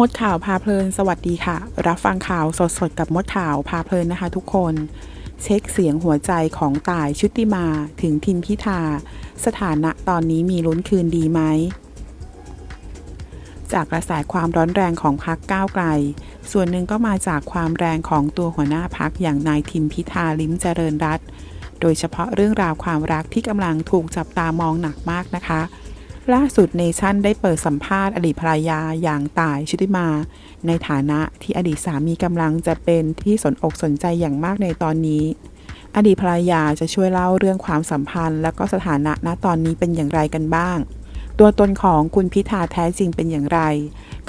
มดข่าวพาเพลินสวัสดีค่ะ รับฟังข่าวสดๆกับมดข่าวพาเพลินนะคะทุกคน เช็คเสียงหัวใจของต่ายชุติมาถึงทิมพิธา สถานะตอนนี้มีลุ้นคืนดีไหม จากกระแสความร้อนแรงของพักก้าวไกล ส่วนหนึ่งก็มาจากความแรงของตัวหัวหน้าพักอย่างนายทิมพิธาลิ้มเจริญรัตโดยเฉพาะเรื่องราวความรักที่กำลังถูกจับตามองหนักมากนะคะ ล่าสุดเนชั่นได้เปิดสัมภาษณ์อดีตภรรยาอย่างต่ายชุติมา ในฐานะที่อดีตสามีกำลังจะเป็นที่สนอกสนใจอย่างมากในตอนนี้ อดีตภรรยาจะช่วยเล่าเรื่องความสัมพันธ์ และก็สถานะณตอนนี้เป็นอย่างไรกันบ้าง ตัวตนของคุณพิธาแท้จริงเป็นอย่างไร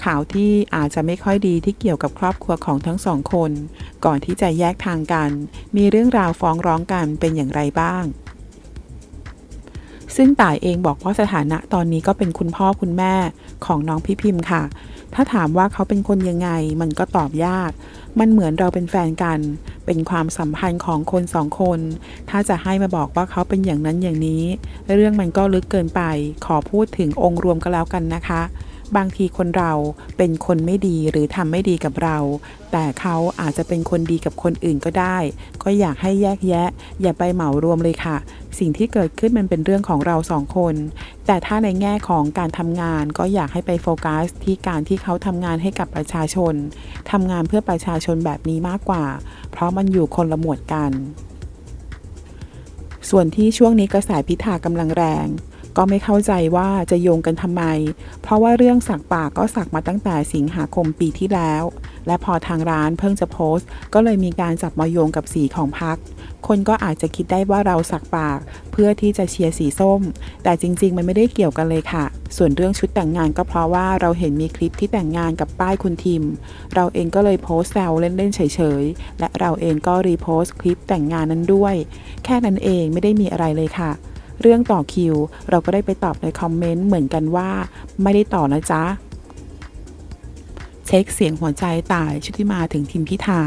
ข่าวที่อาจจะไม่ค่อยดีที่เกี่ยวกับครอบครัวของทั้งสองคน ก่อนที่จะแยกทางกัน มีเรื่องราวฟ้องร้องกันเป็นอย่างไรบ้าง ซึ่งต่ายเองบอกว่าสถานะตอนนี้ก็เป็นคุณพ่อคุณแม่ของน้องพี่พิมพ์ค่ะ ถ้าถามว่าเขาเป็นคนยังไง มันก็ตอบยาก มันเหมือนเราเป็นแฟนกัน เป็นความสัมพันธ์ของคนสองคน ถ้าจะให้มาบอกว่าเขาเป็นอย่างนั้นอย่างนี้ เรื่องมันก็ลึกเกินไป ขอพูดถึงองค์รวมก็แล้วกันนะคะ บางทีคนเราเป็นคนไม่ดีหรือทำไม่ดีกับเรา แต่เขาอาจจะเป็นคนดีกับคนอื่นก็ได้ ก็อยากให้แยกแยะ อย่าไปเหมารวมเลยค่ะ สิ่งที่เกิดขึ้นมันเป็นเรื่องของเราสองคน แต่ถ้าในแง่ของการทำงานก็อยากให้ไปโฟกัสที่การที่เขาทำงานให้กับประชาชนทำงานเพื่อประชาชนแบบนี้มากกว่า เพราะมันอยู่คนละหมวดกัน ส่วนที่ช่วงนี้กระแสพิธากำลังแรง ก็ไม่เข้าใจว่าจะโยงกันทำไม เพราะว่าเรื่องสักปากก็สักมาตั้งแต่สิงหาคมปีที่แล้ว และพอทางร้านเพิ่งจะโพสต์ ก็เลยมีการจับมาโยงกับสีของพัก คนก็อาจจะคิดได้ว่าเราสักปาก เพื่อที่จะเชียร์สีส้ม แต่จริง ๆ มันไม่ได้เกี่ยวกันเลยค่ะ ส่วนเรื่องชุดแต่งงานก็เพราะว่าเราเห็นมีคลิปที่แต่งงานกับป้ายคุณทิม เราเองก็เลยโพสต์แซวเล่นๆเฉยๆและเราเองก็รีโพสต์คลิปแต่งงานนั้นด้วย แค่นั้นเองไม่ได้มีอะไรเลยค่ะ เรื่องต่อคิว เราก็ได้ไปตอบในคอมเมนต์เหมือนกันว่า ไม่ได้ต่อนะจ๊ะเช็คเสียงหัวใจตายชุติมาถึงทิมพิธา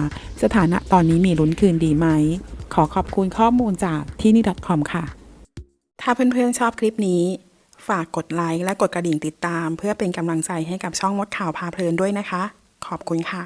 สถานะตอนนี้มีลุ้นคืนดีไหม ขอขอบคุณข้อมูลจากที่นี่ .com ค่ะ ถ้าเพื่อนๆชอบคลิปนี้ ฝากกดไลค์และกดกระดิ่งติดตาม เพื่อเป็นกำลังใจให้กับช่องมดข่าวพาเพลินด้วยนะคะ ขอบคุณค่ะ